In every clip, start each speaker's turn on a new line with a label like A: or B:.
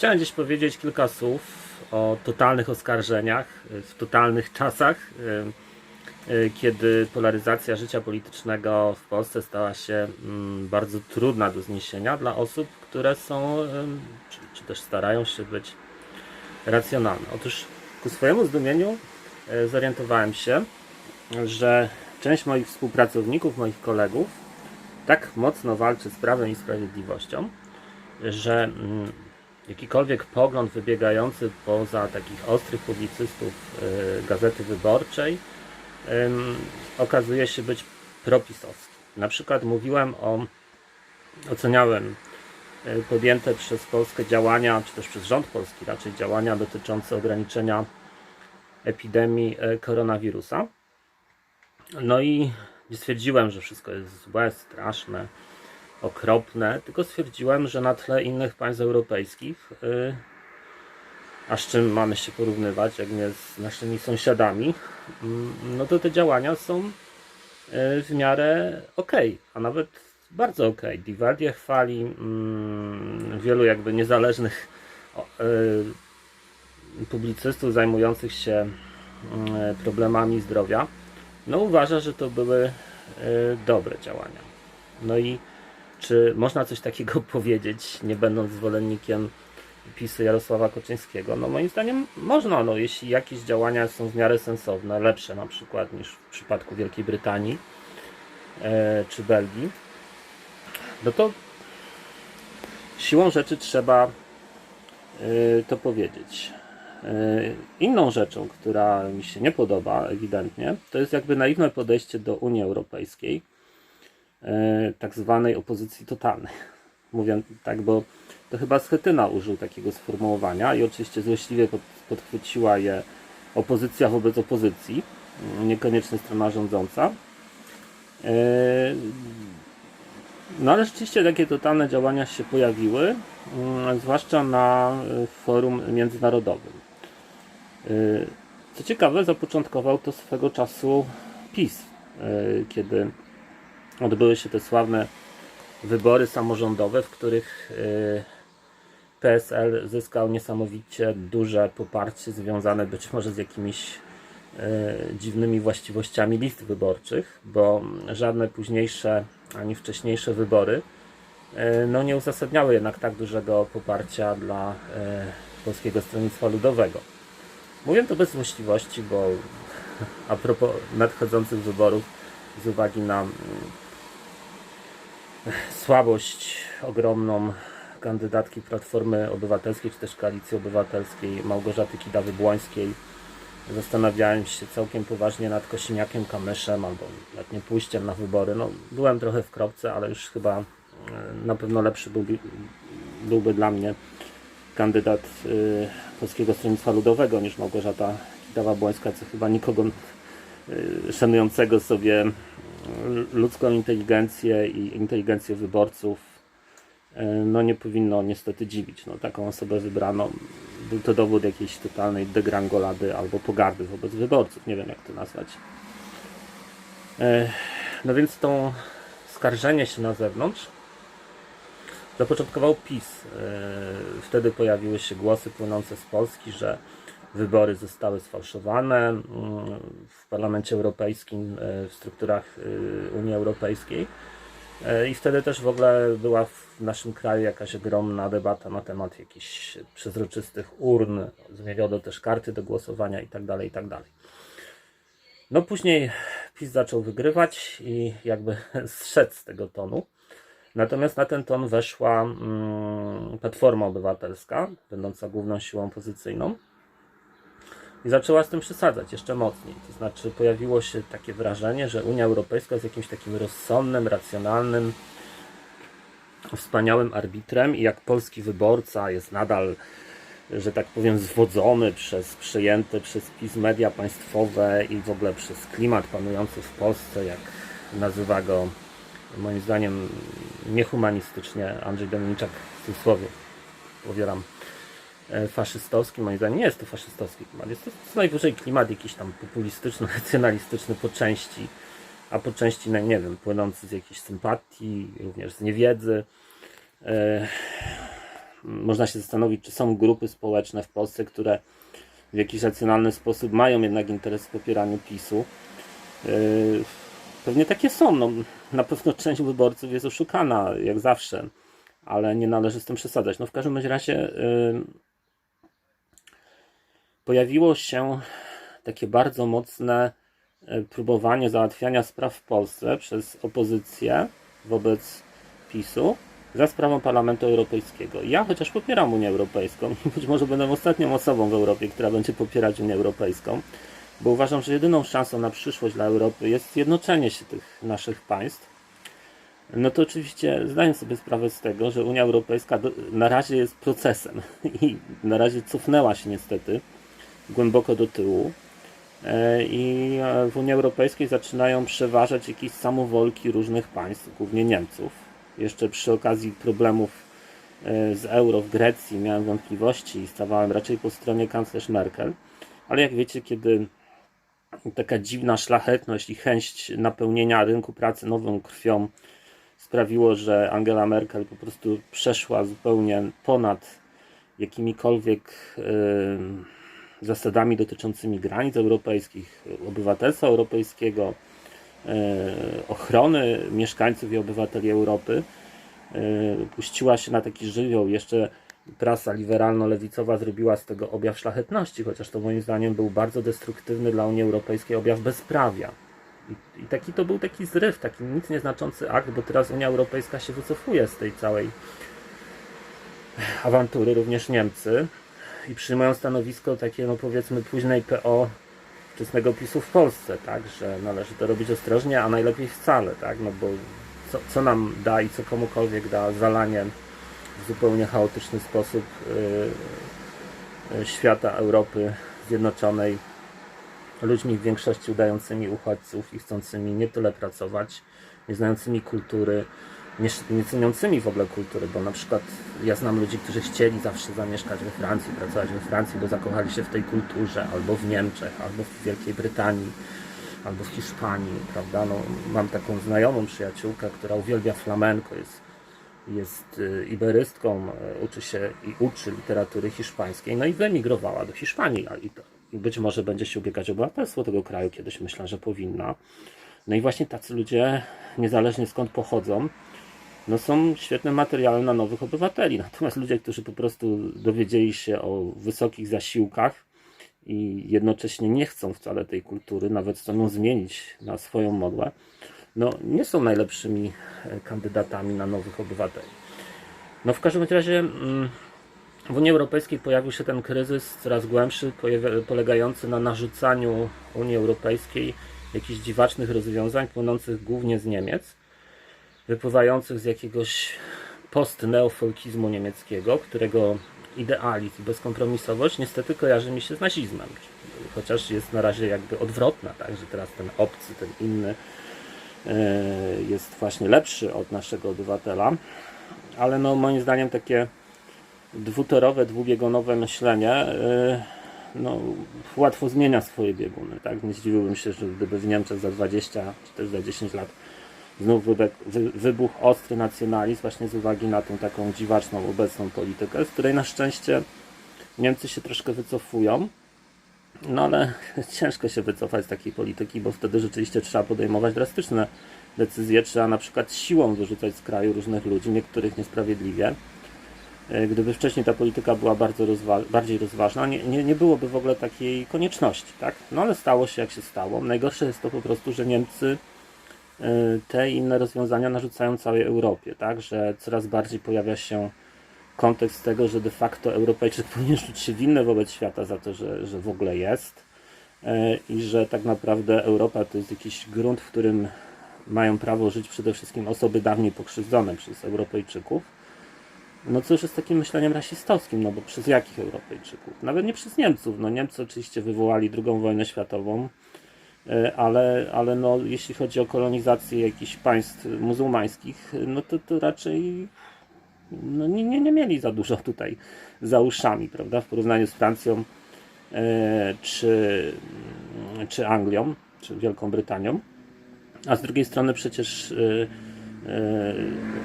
A: chciałem gdzieś powiedzieć kilka słów o totalnych oskarżeniach y, w totalnych czasach, y, y, kiedy polaryzacja życia politycznego w Polsce stała się mm, bardzo trudna do zniesienia dla osób, które są, czy, czy też starają się być racjonalne. Otóż ku swojemu zdumieniu zorientowałem się, że część moich współpracowników, moich kolegów tak mocno walczy z prawem i sprawiedliwością, że mm, jakikolwiek pogląd wybiegający poza takich ostrych publicystów y, Gazety Wyborczej okazuje się być propisowski. Na przykład mówiłem o, oceniałem y, podjęte przez Polskę działania, czy też przez rząd polski raczej działania dotyczące ograniczenia epidemii y, koronawirusa. No i stwierdziłem, że wszystko jest złe, straszne, okropne, tylko stwierdziłem, że na tle innych państw europejskich, yy, a z czym mamy się porównywać, jak nie z naszymi sąsiadami, yy, no to te działania są yy, w miarę ok, a nawet bardzo ok. Divaldia chwali mm, wielu jakby niezależnych yy, publicystów zajmujących się problemami zdrowia no uważa, że to były y, dobre działania. No i czy można coś takiego powiedzieć, nie będąc zwolennikiem PiSu Jarosława Koczyńskiego? No moim zdaniem można, no jeśli jakieś działania są w miarę sensowne, lepsze na przykład niż w przypadku Wielkiej Brytanii y, czy Belgii, no to siłą rzeczy trzeba y, to powiedzieć. Inną rzeczą, która mi się nie podoba ewidentnie, to jest jakby naiwne podejście do Unii Europejskiej, tak zwanej opozycji totalnej. Mówię tak, bo to chyba Schetyna użył takiego sformułowania i oczywiście złośliwie pod, podchwyciła je opozycja wobec opozycji, niekoniecznie strona rządząca. No ale rzeczywiście takie totalne działania się pojawiły, zwłaszcza na forum międzynarodowym. Co ciekawe, zapoczątkował to swego czasu PiS, kiedy odbyły się te sławne wybory samorządowe, w których y, PSL zyskał niesamowicie duże poparcie związane być może z jakimiś dziwnymi właściwościami list wyborczych, bo żadne późniejsze ani wcześniejsze wybory no, nie uzasadniały jednak tak dużego poparcia dla Polskiego Stronnictwa Ludowego. Mówię to bez złośliwości, bo a propos nadchodzących wyborów, z uwagi na mm, słabość ogromną kandydatki Platformy Obywatelskiej, czy też Koalicji Obywatelskiej Małgorzaty Kidawy-Błońskiej, zastanawiałem się całkiem poważnie nad Kosiniakiem Kamyszem albo nad nie pójściem na wybory. No, byłem trochę w kropce, ale już chyba e, na pewno lepszy byłby, byłby dla mnie kandydat y, Polskiego Stronnictwa Ludowego niż Małgorzata Kidawa-Błońska, co chyba nikogo y, szanującego sobie ludzką inteligencję i inteligencję wyborców no nie powinno niestety dziwić. No, taką osobę wybrano. Był to dowód jakiejś totalnej degrangolady albo pogardy wobec wyborców. Nie wiem jak to nazwać. No więc to skarżenie się na zewnątrz zapoczątkował PiS. E, wtedy pojawiły się głosy płynące z Polski, że wybory zostały sfałszowane mm, w Parlamencie Europejskim, e, w strukturach e, Unii Europejskiej. I wtedy też w ogóle była w naszym kraju jakaś ogromna debata na temat jakichś przezroczystych urn. Zmieniono też karty do głosowania itd. Tak itd. Tak no później PiS zaczął wygrywać i jakby zszedł z tego tonu. Natomiast na ten ton weszła mm, Platforma Obywatelska, będąca główną siłą opozycyjną i zaczęła z tym przesadzać jeszcze mocniej. To znaczy pojawiło się takie wrażenie, że Unia Europejska jest jakimś takim rozsądnym, racjonalnym, wspaniałym arbitrem i jak polski wyborca jest nadal, że tak powiem, zwodzony przez przejęte przez PiS media państwowe i w ogóle przez klimat panujący w Polsce, jak nazywa go moim zdaniem niehumanistycznie Andrzej Dominiczak w cudzysłowie powieram e, faszystowski, moim zdaniem nie jest to faszystowski klimat, jest to co najwyżej klimat jakiś tam populistyczny, nacjonalistyczny po części, a po części, no nie wiem, płynący z jakiejś sympatii, również z niewiedzy. E, można się zastanowić, czy są grupy społeczne w Polsce, które w jakiś racjonalny sposób mają jednak interes w popieraniu PiSu. Yy, Pewnie takie są. No, na pewno część wyborców jest oszukana, jak zawsze, ale nie należy z tym przesadzać. No, w każdym razie pojawiło się takie bardzo mocne yy, próbowanie załatwiania spraw w Polsce przez opozycję wobec PiSu za sprawą Parlamentu Europejskiego. Ja chociaż popieram Unię Europejską, być może będę ostatnią osobą w Europie, która będzie popierać Unię Europejską, bo uważam, że jedyną szansą na przyszłość dla Europy jest zjednoczenie się tych naszych państw. No to oczywiście zdaję sobie sprawę z tego, że Unia Europejska na razie jest procesem i na razie cofnęła się niestety głęboko do tyłu. E, I w Unii Europejskiej zaczynają przeważać jakieś samowolki różnych państw, głównie Niemców. Jeszcze przy okazji problemów e, z euro w Grecji miałem wątpliwości i stawałem raczej po stronie kanclerz Merkel. Ale jak wiecie, kiedy taka dziwna szlachetność i chęć napełnienia rynku pracy nową krwią sprawiło, że Angela Merkel po prostu przeszła zupełnie ponad jakimikolwiek yy, zasadami dotyczącymi granic europejskich, obywatelstwa europejskiego, yy, ochrony mieszkańców i obywateli Europy. Yy, puściła się na taki żywioł jeszcze prasa liberalno-lewicowa zrobiła z tego objaw szlachetności, chociaż to moim zdaniem był bardzo destruktywny dla Unii Europejskiej objaw bezprawia. I, taki to był taki zryw, taki nic nieznaczący akt, bo teraz Unia Europejska się wycofuje z tej całej awantury, również Niemcy, i przyjmują stanowisko takie, no powiedzmy, późnej PO wczesnego PiSu w Polsce, tak, że należy to robić ostrożnie, a najlepiej wcale, tak, no bo co, co nam da i co komukolwiek da zalanie w zupełnie chaotyczny sposób y, y, świata Europy Zjednoczonej ludźmi w większości udającymi uchodźców i chcącymi nie tyle pracować, nie znającymi kultury, nie, nie ceniącymi w ogóle kultury, bo na przykład ja znam ludzi, którzy chcieli zawsze zamieszkać we Francji, pracować we Francji, bo zakochali się w tej kulturze, albo w Niemczech, albo w Wielkiej Brytanii, albo w Hiszpanii, prawda? No, mam taką znajomą przyjaciółkę, która uwielbia flamenko, jest jest y, iberystką, y, uczy się i uczy literatury hiszpańskiej, no i wyemigrowała do Hiszpanii i być może będzie się ubiegać o obywatelstwo tego kraju, kiedyś myślę, że powinna. No i właśnie tacy ludzie, niezależnie skąd pochodzą, no są świetnym materiałem na nowych obywateli. Natomiast ludzie, którzy po prostu dowiedzieli się o wysokich zasiłkach i jednocześnie nie chcą wcale tej kultury, nawet chcą ją zmienić na swoją modłę, no, nie są najlepszymi e, kandydatami na nowych obywateli. No w każdym razie mm, w Unii Europejskiej pojawił się ten kryzys coraz głębszy, polegający na narzucaniu Unii Europejskiej jakichś dziwacznych rozwiązań płynących głównie z Niemiec, wypływających z jakiegoś post-neofolkizmu niemieckiego, którego idealizm i bezkompromisowość niestety kojarzy mi się z nazizmem. Chociaż jest na razie jakby odwrotna, tak, że teraz ten obcy, ten inny E, jest właśnie lepszy od naszego obywatela, ale no moim zdaniem takie dwutorowe, dwubiegunowe myślenie e, no, łatwo zmienia swoje bieguny. Tak? Nie zdziwiłbym się, że gdyby w Niemczech za 20 czy też za 10 lat znów wybuchł ostry nacjonalizm właśnie z uwagi na tą taką dziwaczną obecną politykę, z której na szczęście Niemcy się troszkę wycofują. No ale ciężko się wycofać z takiej polityki, bo wtedy rzeczywiście trzeba podejmować drastyczne decyzje. Trzeba na przykład siłą wyrzucać z kraju różnych ludzi, niektórych niesprawiedliwie. E, gdyby wcześniej ta polityka była bardzo rozwa bardziej rozważna, nie, nie, nie byłoby w ogóle takiej konieczności, tak? No ale stało się jak się stało. Najgorsze jest to po prostu, że Niemcy e, te inne rozwiązania narzucają całej Europie, tak? Że coraz bardziej pojawia się kontekst tego, że de facto Europejczyk powinien czuć się winny wobec świata za to, że, że w ogóle jest e, i że tak naprawdę Europa to jest jakiś grunt, w którym mają prawo żyć przede wszystkim osoby dawniej pokrzywdzone przez Europejczyków. No już jest takim myśleniem rasistowskim, no bo przez jakich Europejczyków? Nawet nie przez Niemców. No Niemcy oczywiście wywołali II wojnę światową, ale, ale no, jeśli chodzi o kolonizację jakichś państw muzułmańskich, no to, to raczej no nie, nie, nie mieli za dużo tutaj za uszami, prawda, w porównaniu z Francją e, czy, czy Anglią, czy Wielką Brytanią. A z drugiej strony przecież e,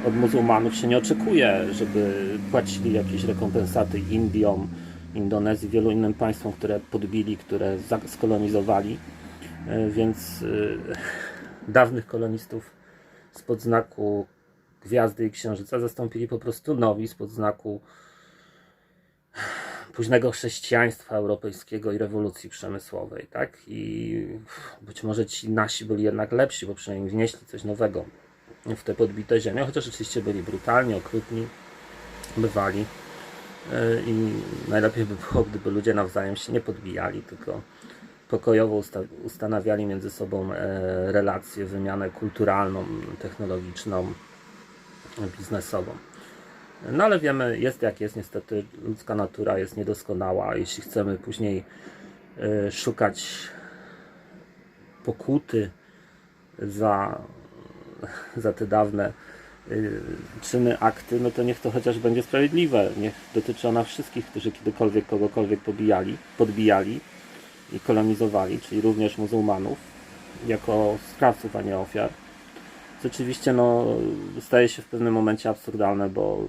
A: Od muzułmanów się nie oczekuje, żeby płacili jakieś rekompensaty Indiom, Indonezji, wielu innym państwom, które podbili, które skolonizowali. Yy, Więc yy, dawnych kolonistów spod znaku Gwiazdy i Księżyca zastąpili po prostu nowi spod znaku późnego chrześcijaństwa europejskiego i rewolucji przemysłowej, tak? I być może ci nasi byli jednak lepsi, bo przynajmniej wnieśli coś nowego w te podbite ziemie, chociaż oczywiście byli brutalni, okrutni, bywali. Yy, I najlepiej by było, gdyby ludzie nawzajem się nie podbijali, tylko pokojowo usta- ustanawiali między sobą e, relacje, wymianę kulturalną, technologiczną, biznesową. No ale wiemy, jest jak jest, niestety ludzka natura jest niedoskonała. Jeśli chcemy później e, szukać pokuty za, za te dawne y, czyny, akty, no to niech to chociaż będzie sprawiedliwe. Niech dotyczy ona wszystkich, którzy kiedykolwiek kogokolwiek pobijali, podbijali i kolonizowali, czyli również muzułmanów, jako sprawców, a nie ofiar. Co oczywiście no, staje się w pewnym momencie absurdalne, bo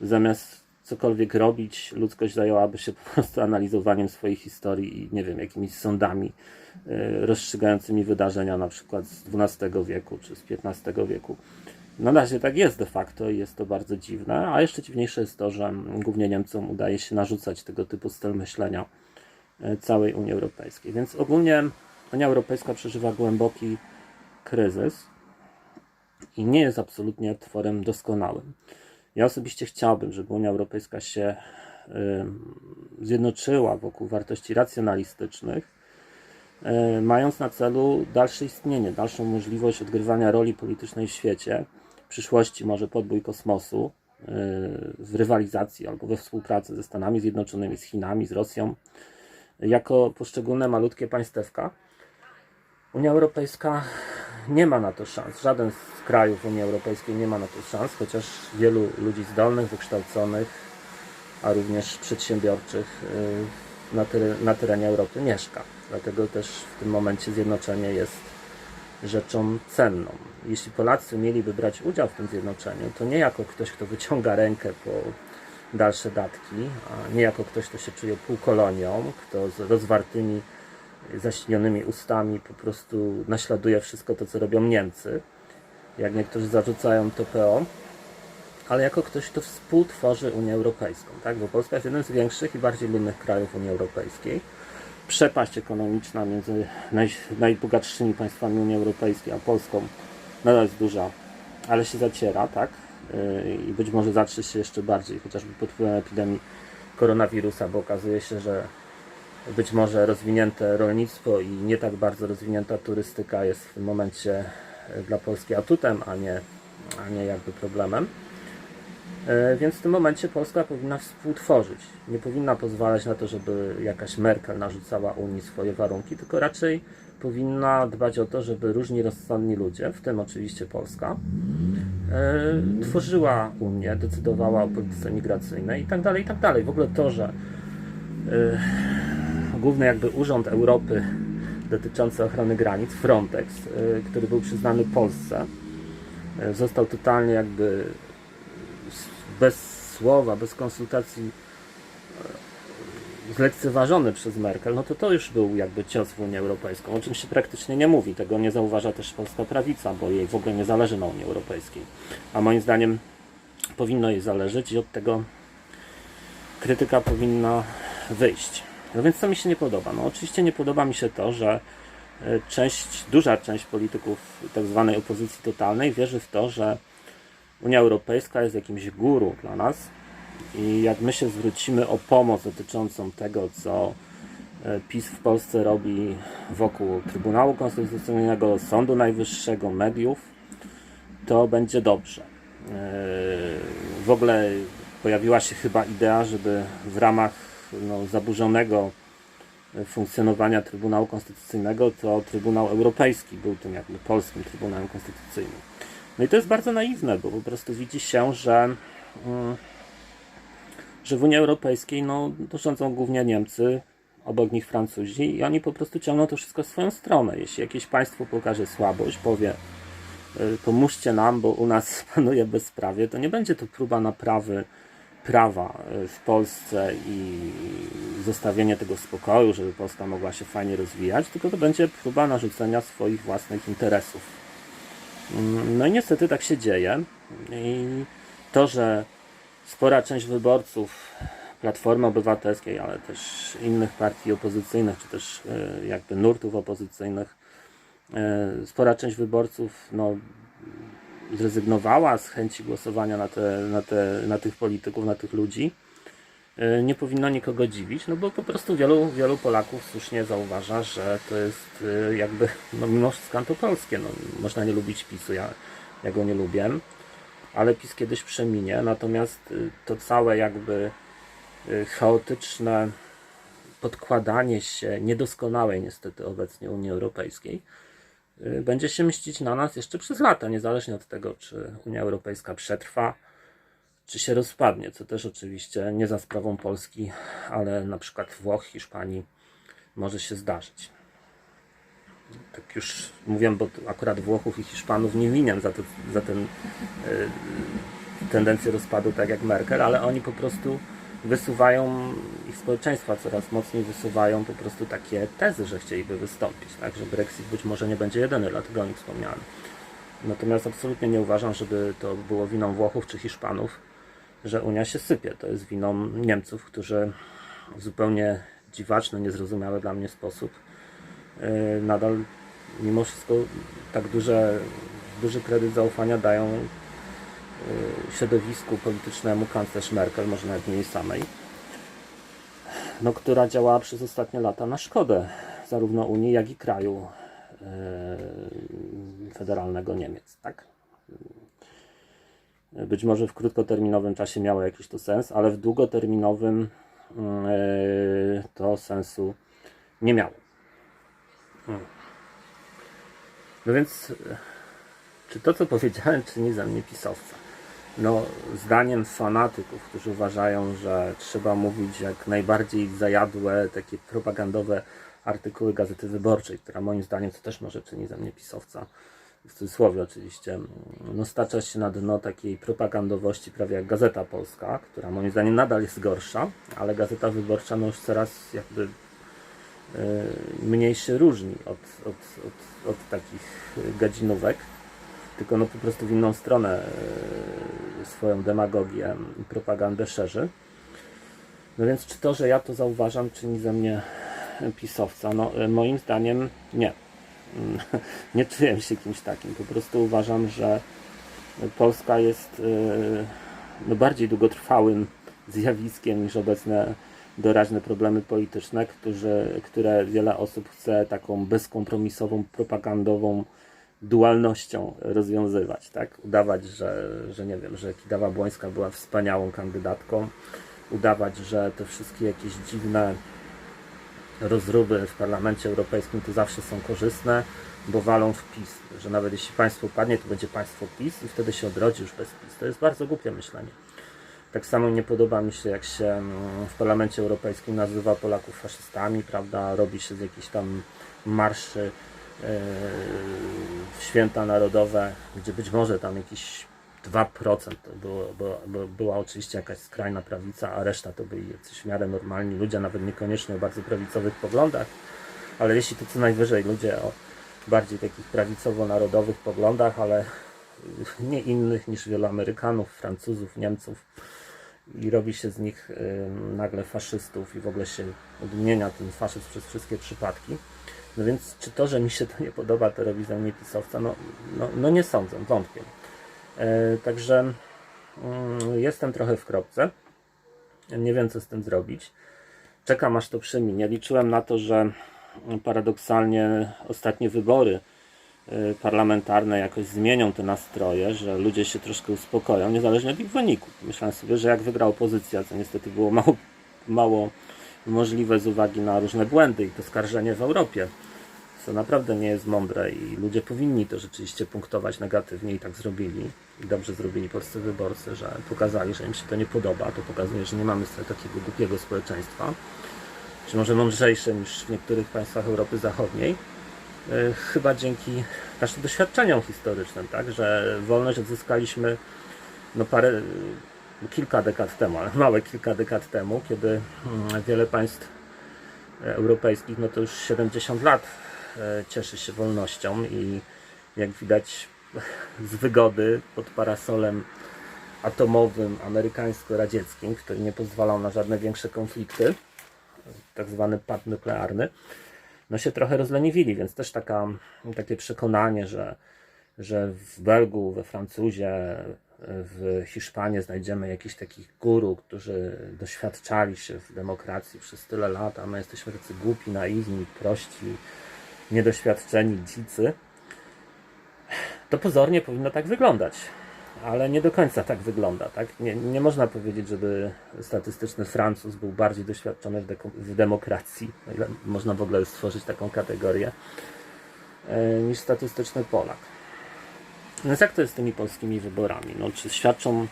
A: zamiast cokolwiek robić, ludzkość zajęłaby się po prostu analizowaniem swojej historii i nie wiem, jakimiś sądami y, rozstrzygającymi wydarzenia na przykład z XII wieku czy z XV wieku. Na razie tak jest de facto i jest to bardzo dziwne, a jeszcze dziwniejsze jest to, że głównie Niemcom udaje się narzucać tego typu styl myślenia całej Unii Europejskiej. Więc ogólnie Unia Europejska przeżywa głęboki kryzys i nie jest absolutnie tworem doskonałym. Ja osobiście chciałbym, żeby Unia Europejska się y, zjednoczyła wokół wartości racjonalistycznych, y, mając na celu dalsze istnienie, dalszą możliwość odgrywania roli politycznej w świecie, w przyszłości może podbój kosmosu, w rywalizacji albo we współpracy ze Stanami Zjednoczonymi, z Chinami, z Rosją, jako poszczególne malutkie państewka. Unia Europejska nie ma na to szans. Żaden z krajów Unii Europejskiej nie ma na to szans, chociaż wielu ludzi zdolnych, wykształconych, a również przedsiębiorczych y, na, na terenie Europy mieszka. Dlatego też w tym momencie zjednoczenie jest rzeczą cenną. Jeśli Polacy mieliby brać udział w tym zjednoczeniu, to nie jako ktoś, kto wyciąga rękę po dalsze datki, a nie jako ktoś, kto się czuje półkolonią, kto z rozwartymi zaśnionymi ustami po prostu naśladuje wszystko to, co robią Niemcy, jak niektórzy zarzucają to PO, ale jako ktoś, kto współtworzy Unię Europejską, tak? bo Polska jest jednym z większych i bardziej ludnych krajów Unii Europejskiej. Przepaść ekonomiczna między naj, najbogatszymi państwami Unii Europejskiej a Polską nadal jest duża, ale się zaciera, tak? I być może zatrze się jeszcze bardziej, chociażby pod wpływem epidemii koronawirusa, bo okazuje się, że być może rozwinięte rolnictwo i nie tak bardzo rozwinięta turystyka jest w tym momencie e, dla Polski atutem, a nie, a nie jakby problemem. E, Więc w tym momencie Polska powinna współtworzyć. Nie powinna pozwalać na to, żeby jakaś Merkel narzucała Unii swoje warunki, tylko raczej powinna dbać o to, żeby różni rozsądni ludzie, w tym oczywiście Polska, e, tworzyła Unię, decydowała o polityce migracyjnej i tak dalej, i tak dalej. W ogóle to, że e, główny jakby urząd Europy dotyczący ochrony granic, Frontex, y, który był przyznany Polsce, y, został totalnie jakby bez słowa, bez konsultacji zlekceważony przez Merkel, no to to już był jakby cios w Unię Europejską, o czym się praktycznie nie mówi. Tego nie zauważa też polska prawica, bo jej w ogóle nie zależy na Unii Europejskiej. A moim zdaniem powinno jej zależeć i od tego krytyka powinna wyjść. No więc co mi się nie podoba? No oczywiście nie podoba mi się to, że e, część, duża część polityków tak zwanej opozycji totalnej wierzy w to, że Unia Europejska jest jakimś guru dla nas i jak my się zwrócimy o pomoc dotyczącą tego, co e, PiS w Polsce robi wokół Trybunału Konstytucyjnego, Sądu Najwyższego, mediów, to będzie dobrze. E, W ogóle pojawiła się chyba idea, żeby w ramach no, zaburzonego funkcjonowania Trybunału Konstytucyjnego, to Trybunał Europejski był tym jakby polskim Trybunałem Konstytucyjnym. No i to jest bardzo naiwne, bo po prostu widzi się, że, mm, że w Unii Europejskiej no, to rządzą głównie Niemcy, obok nich Francuzi i oni po prostu ciągną to wszystko w swoją stronę. Jeśli jakieś państwo pokaże słabość, powie, y, pomóżcie nam, bo u nas panuje bezprawie, to nie będzie to próba naprawy prawa y, w Polsce i zostawienie tego spokoju, żeby Polska mogła się fajnie rozwijać, tylko to będzie próba narzucenia swoich własnych interesów. Mm, No i niestety tak się dzieje. I to, że spora część wyborców Platformy Obywatelskiej, ale też innych partii opozycyjnych, czy też e, jakby nurtów opozycyjnych, e, spora część wyborców no, zrezygnowała z chęci głosowania na, te, na, te, na tych polityków, na tych ludzi, e, nie powinno nikogo dziwić, no bo po prostu wielu, wielu Polaków słusznie zauważa, że to jest jakby no, mimo wszystko antopolskie. No, można nie lubić PiSu, ja, ja go nie lubię, ale PiS kiedyś przeminie, natomiast y, to całe jakby y, chaotyczne podkładanie się niedoskonałej niestety obecnie Unii Europejskiej y, będzie się mścić na nas jeszcze przez lata, niezależnie od tego, czy Unia Europejska przetrwa, czy się rozpadnie, co też oczywiście nie za sprawą Polski, ale na przykład Włoch, Hiszpanii może się zdarzyć. Tak już mówię, bo akurat Włochów i Hiszpanów nie winię za, to, za ten y, tendencję rozpadu, tak jak Merkel, ale oni po prostu wysuwają, ich społeczeństwa coraz mocniej wysuwają po prostu takie tezy, że chcieliby wystąpić, tak, że Brexit być może nie będzie jedyny, dlatego o nich wspomniałem. Natomiast absolutnie nie uważam, żeby to było winą Włochów czy Hiszpanów, że Unia się sypie. To jest winą Niemców, którzy w zupełnie dziwaczny, niezrozumiały dla mnie sposób nadal mimo wszystko tak duże, duży kredyt zaufania dają yy, środowisku politycznemu kanclerz Merkel, może nawet nie jej samej, no, która działała przez ostatnie lata na szkodę zarówno Unii, jak i kraju yy, federalnego Niemiec. Tak? Być może w krótkoterminowym czasie miało jakiś to sens, ale w długoterminowym yy, to sensu nie miało. No więc, e, czy to, co powiedziałem, czyni ze mnie pisowca? No, zdaniem fanatyków, którzy uważają, że trzeba mówić jak najbardziej zajadłe, takie propagandowe artykuły Gazety Wyborczej, która moim zdaniem to też może czyni ze mnie pisowca, w cudzysłowie oczywiście, no stacza się na dno takiej propagandowości prawie jak Gazeta Polska, która moim zdaniem nadal jest gorsza, ale Gazeta Wyborcza no już coraz jakby mniej się różni od, od, od, od takich gadzinówek, tylko no po prostu w inną stronę y, swoją demagogię i propagandę szerzy. No więc czy to, że ja to zauważam, czyni ze mnie pisowca? No y, moim zdaniem nie. Mm, Nie czuję się kimś takim. Po prostu uważam, że Polska jest no, bardziej długotrwałym zjawiskiem niż obecne doraźne problemy polityczne, którzy, które wiele osób chce taką bezkompromisową, propagandową dualnością rozwiązywać, tak? Udawać, że, że nie wiem, że Kidawa Błońska była wspaniałą kandydatką, udawać, że te wszystkie jakieś dziwne rozruby w Parlamencie Europejskim to zawsze są korzystne, bo walą w PiS, że nawet jeśli państwo upadnie, to będzie państwo PiS i wtedy się odrodzi już bez PiS. To jest bardzo głupie myślenie. Tak samo nie podoba mi się, jak się mm, w Parlamencie Europejskim nazywa Polaków faszystami, prawda? Robi się z jakichś tam marszy yy, święta narodowe, gdzie być może tam jakieś 2% to było, bo była oczywiście jakaś skrajna prawica, a reszta to byli jacyś w miarę normalni ludzie, nawet niekoniecznie o bardzo prawicowych poglądach, ale jeśli to co najwyżej ludzie o bardziej takich prawicowo-narodowych poglądach, ale nie innych niż wielu Amerykanów, Francuzów, Niemców i robi się z nich nagle faszystów i w ogóle się odmienia ten faszyzm przez wszystkie przypadki. No więc czy to, że mi się to nie podoba, to robi ze mnie pisowca? No, no, no nie sądzę, wątpię. E, także mm, jestem trochę w kropce. Nie wiem, co z tym zrobić. Czekam, aż to przeminie. Liczyłem na to, że paradoksalnie ostatnie wybory parlamentarne jakoś zmienią te nastroje, że ludzie się troszkę uspokoją, niezależnie od ich wyników. Myślałem sobie, że jak wygra opozycja, co niestety było mało, mało możliwe z uwagi na różne błędy i to skarżenie w Europie, co naprawdę nie jest mądre i ludzie powinni to rzeczywiście punktować negatywnie i tak zrobili. I dobrze zrobili polscy wyborcy, że pokazali, że im się to nie podoba. To pokazuje, że nie mamy takiego głupiego społeczeństwa, czy może mądrzejsze niż w niektórych państwach Europy Zachodniej. E, chyba dzięki naszym doświadczeniom historycznym, tak, że wolność odzyskaliśmy no parę, kilka dekad temu, ale małe kilka dekad temu, kiedy mm, wiele państw europejskich, no to już 70 lat e, cieszy się wolnością i jak widać z wygody pod parasolem atomowym amerykańsko-radzieckim, który nie pozwalał na żadne większe konflikty, tak zwany pad nuklearny, no się trochę rozleniwili, więc też taka, takie przekonanie, że, że w Belgu, we Francuzie, w Hiszpanii znajdziemy jakichś takich guru, którzy doświadczali się w demokracji przez tyle lat, a my jesteśmy tacy głupi, naiwni, prości, niedoświadczeni, dzicy, to pozornie powinno tak wyglądać. Ale nie do końca tak wygląda. Tak? Nie, nie można powiedzieć, żeby statystyczny Francuz był bardziej doświadczony w, deko- w demokracji, można w ogóle stworzyć taką kategorię, e, niż statystyczny Polak. Więc jak to jest z tymi polskimi wyborami? No, czy świadczą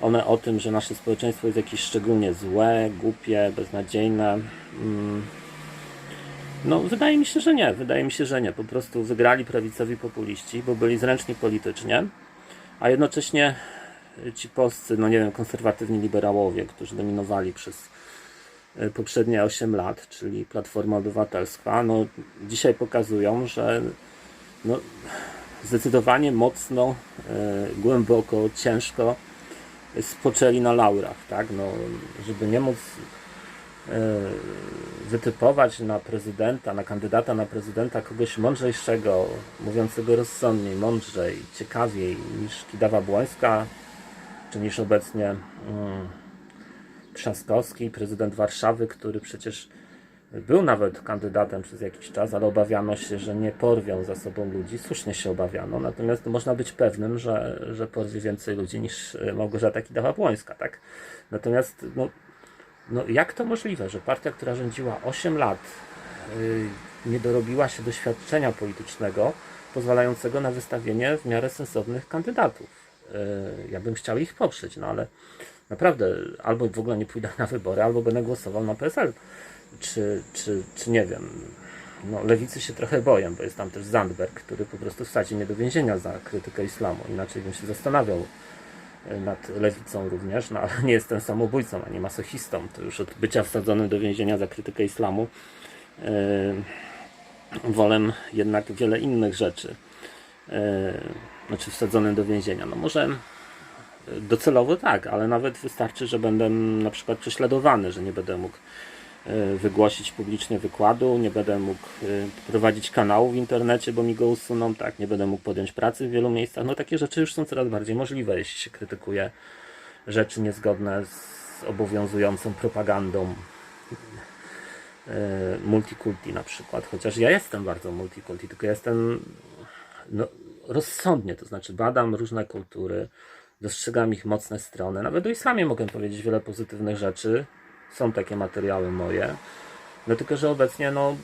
A: one o tym, że nasze społeczeństwo jest jakieś szczególnie złe, głupie, beznadziejne? Mm. No, wydaje mi się, że nie. Wydaje mi się, że nie. Po prostu wygrali prawicowi populiści, bo byli zręczni politycznie, a jednocześnie ci polscy, no nie wiem, konserwatywni liberałowie, którzy dominowali przez e, poprzednie 8 lat, czyli Platforma Obywatelska, no dzisiaj pokazują, że no, zdecydowanie mocno, e, głęboko, ciężko spoczęli na laurach, tak? No, żeby nie móc e, wytypować na prezydenta, na kandydata na prezydenta kogoś mądrzejszego, mówiącego rozsądniej, mądrzej, ciekawiej niż Kidawa Błońska, czy niż obecnie mm, Trzaskowski, prezydent Warszawy, który przecież był nawet kandydatem przez jakiś czas, ale obawiano się, że nie porwią za sobą ludzi. Słusznie się obawiano, natomiast można być pewnym, że, że porwie więcej ludzi niż e, Małgorzata Kidawa-Błońska, tak? Natomiast, no, no jak to możliwe, że partia, która rządziła 8 lat, yy, nie dorobiła się doświadczenia politycznego pozwalającego na wystawienie w miarę sensownych kandydatów? Yy, ja bym chciał ich poprzeć, no ale naprawdę albo w ogóle nie pójdę na wybory, albo będę głosował na PSL czy, czy, czy nie wiem. No, lewicy się trochę boję, bo jest tam też Zandberg, który po prostu wsadzi mnie do więzienia za krytykę islamu. Inaczej bym się zastanawiał nad lewicą również, no ale nie jestem samobójcą ani masochistą. To już od bycia wsadzonym do więzienia za krytykę islamu yy, wolę jednak wiele innych rzeczy. Yy, znaczy wsadzonym do więzienia. No może docelowo tak, ale nawet wystarczy, że będę na przykład prześladowany, że nie będę mógł wygłosić publicznie wykładu, nie będę mógł e, prowadzić kanału w internecie, bo mi go usuną, tak, nie będę mógł podjąć pracy w wielu miejscach. No takie rzeczy już są coraz bardziej możliwe, jeśli się krytykuje rzeczy niezgodne z obowiązującą propagandą e, multikulti na przykład, chociaż ja jestem bardzo multikulti, tylko jestem no, rozsądnie, to znaczy badam różne kultury, dostrzegam ich mocne strony, nawet o islamie mogę powiedzieć wiele pozytywnych rzeczy, są takie materiały moje. No tylko, że obecnie no,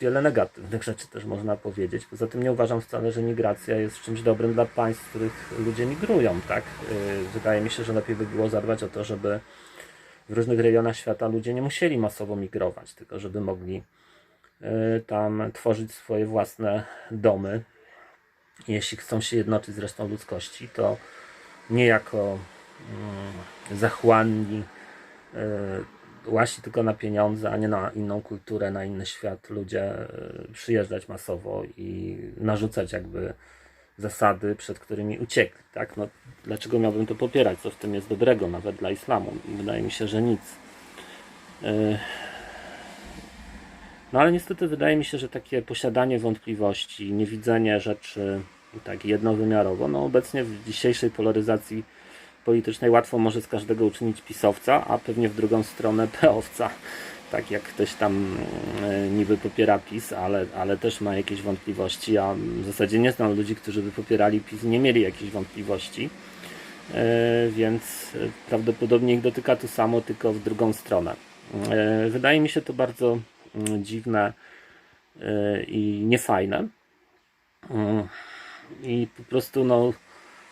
A: wiele negatywnych rzeczy też można powiedzieć. Poza tym nie uważam wcale, że migracja jest czymś dobrym dla państw, w których ludzie migrują, tak? Y, wydaje mi się, że lepiej by było zadbać o to, żeby w różnych rejonach świata ludzie nie musieli masowo migrować, tylko żeby mogli y, tam tworzyć swoje własne domy. Jeśli chcą się jednoczyć z resztą ludzkości, to nie jako mm, zachłanni łasi tylko na pieniądze, a nie na inną kulturę, na inny świat ludzie y, przyjeżdżać masowo i narzucać jakby zasady, przed którymi uciekli. Tak? No, dlaczego miałbym to popierać? Co w tym jest dobrego, nawet dla islamu? Wydaje mi się, że nic. Y, no ale niestety wydaje mi się, że takie posiadanie wątpliwości, niewidzenie rzeczy tak jednowymiarowo, no obecnie w dzisiejszej polaryzacji politycznej łatwo może z każdego uczynić pisowca, a pewnie w drugą stronę peowca. Tak jak ktoś tam e, niby popiera PiS, ale, ale też ma jakieś wątpliwości. a w zasadzie nie znam ludzi, którzy by popierali PiS nie mieli jakichś wątpliwości. E, więc prawdopodobnie ich dotyka to samo, tylko w drugą stronę. E, wydaje mi się to bardzo mm, dziwne i niefajne. I po prostu no,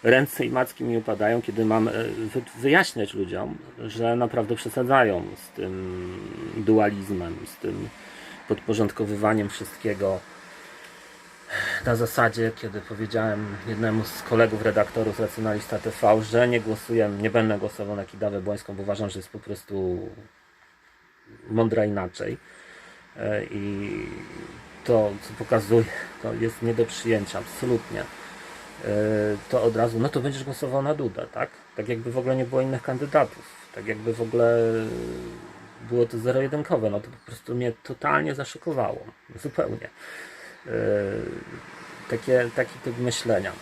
A: ręce i macki mi upadają, kiedy mam e, wyjaśniać ludziom, że naprawdę przesadzają z tym dualizmem, z tym podporządkowywaniem wszystkiego na zasadzie, kiedy powiedziałem jednemu z kolegów redaktorów z Racjonalista TV, że nie głosuję, nie będę głosował na Kidawę Błońską, bo uważam, że jest po prostu mądra inaczej. E, I to, co pokazuje, to jest nie do przyjęcia, absolutnie. E, To od razu, no to będziesz głosował na Dudę, tak? Tak jakby w ogóle nie było innych kandydatów. Tak jakby w ogóle było to zero-jedynkowe. No to po prostu mnie totalnie zaszokowało. Zupełnie. E, Takie, taki typ myślenia.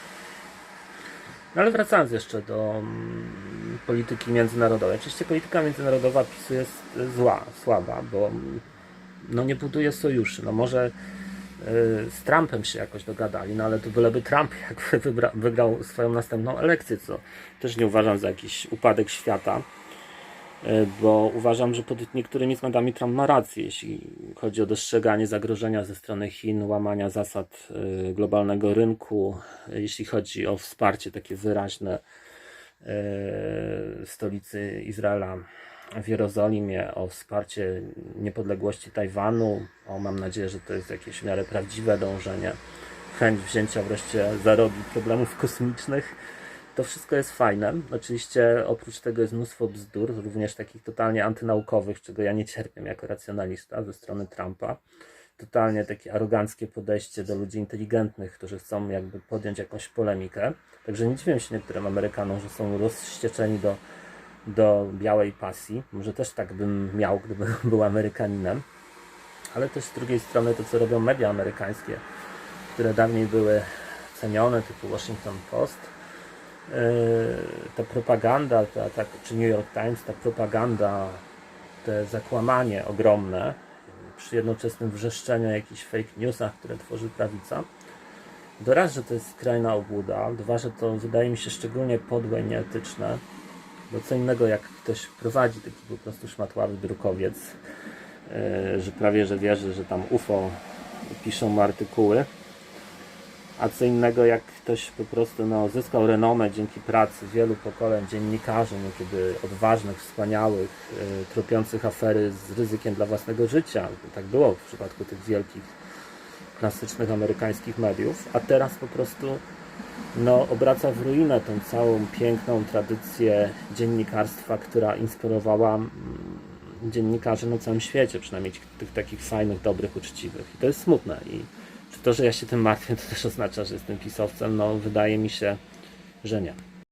A: No ale wracając jeszcze do mm, polityki międzynarodowej. Oczywiście polityka międzynarodowa PiSu jest y, zła, słaba, bo mm, no nie buduje sojuszy. No może z Trumpem się jakoś dogadali, no ale to byleby Trump wybra, wygrał swoją następną elekcję, co też nie uważam za jakiś upadek świata, y, bo uważam, że pod niektórymi względami Trump ma rację, jeśli chodzi o dostrzeganie zagrożenia ze strony Chin, łamania zasad y, globalnego rynku, y, jeśli chodzi o wsparcie takie wyraźne y, stolicy Izraela w Jerozolimie, o wsparcie niepodległości Tajwanu, o mam nadzieję, że to jest jakieś w miarę prawdziwe dążenie, chęć wzięcia wreszcie za rogi problemów kosmicznych. To wszystko jest fajne. Oczywiście oprócz tego jest mnóstwo bzdur, również takich totalnie antynaukowych, czego ja nie cierpię jako racjonalista ze strony Trumpa. Totalnie takie aroganckie podejście do ludzi inteligentnych, którzy chcą jakby podjąć jakąś polemikę. Także nie dziwię się niektórym Amerykanom, że są rozścieczeni do, do białej pasji. Może też tak bym miał, gdybym był Amerykaninem. Ale też z drugiej strony to, co robią media amerykańskie, które dawniej były cenione, typu Washington Post, Yy, ta propaganda, ta, ta, czy New York Times, ta propaganda, te zakłamanie ogromne, przy jednoczesnym wrzeszczeniu o jakichś fake newsach, które tworzy prawica, to raz, że to jest skrajna obłuda, dwa, że to wydaje mi się szczególnie podłe i nieetyczne, bo co innego jak ktoś prowadzi taki po prostu szmatławy drukowiec, yy, że prawie, że wierzy, że tam UFO piszą mu artykuły, a co innego jak ktoś po prostu no, zyskał renomę dzięki pracy wielu pokoleń dziennikarzy, niekiedy odważnych, wspaniałych, y, tropiących afery z ryzykiem dla własnego życia. Tak było w przypadku tych wielkich, klasycznych amerykańskich mediów, a teraz po prostu no, obraca w ruinę tą całą piękną tradycję dziennikarstwa, która inspirowała mm, dziennikarzy na całym świecie, przynajmniej tych, takich fajnych, dobrych, uczciwych. I to jest smutne. I czy to, że ja się tym martwię, to też oznacza, że jestem pisowcem? No, wydaje mi się, że nie.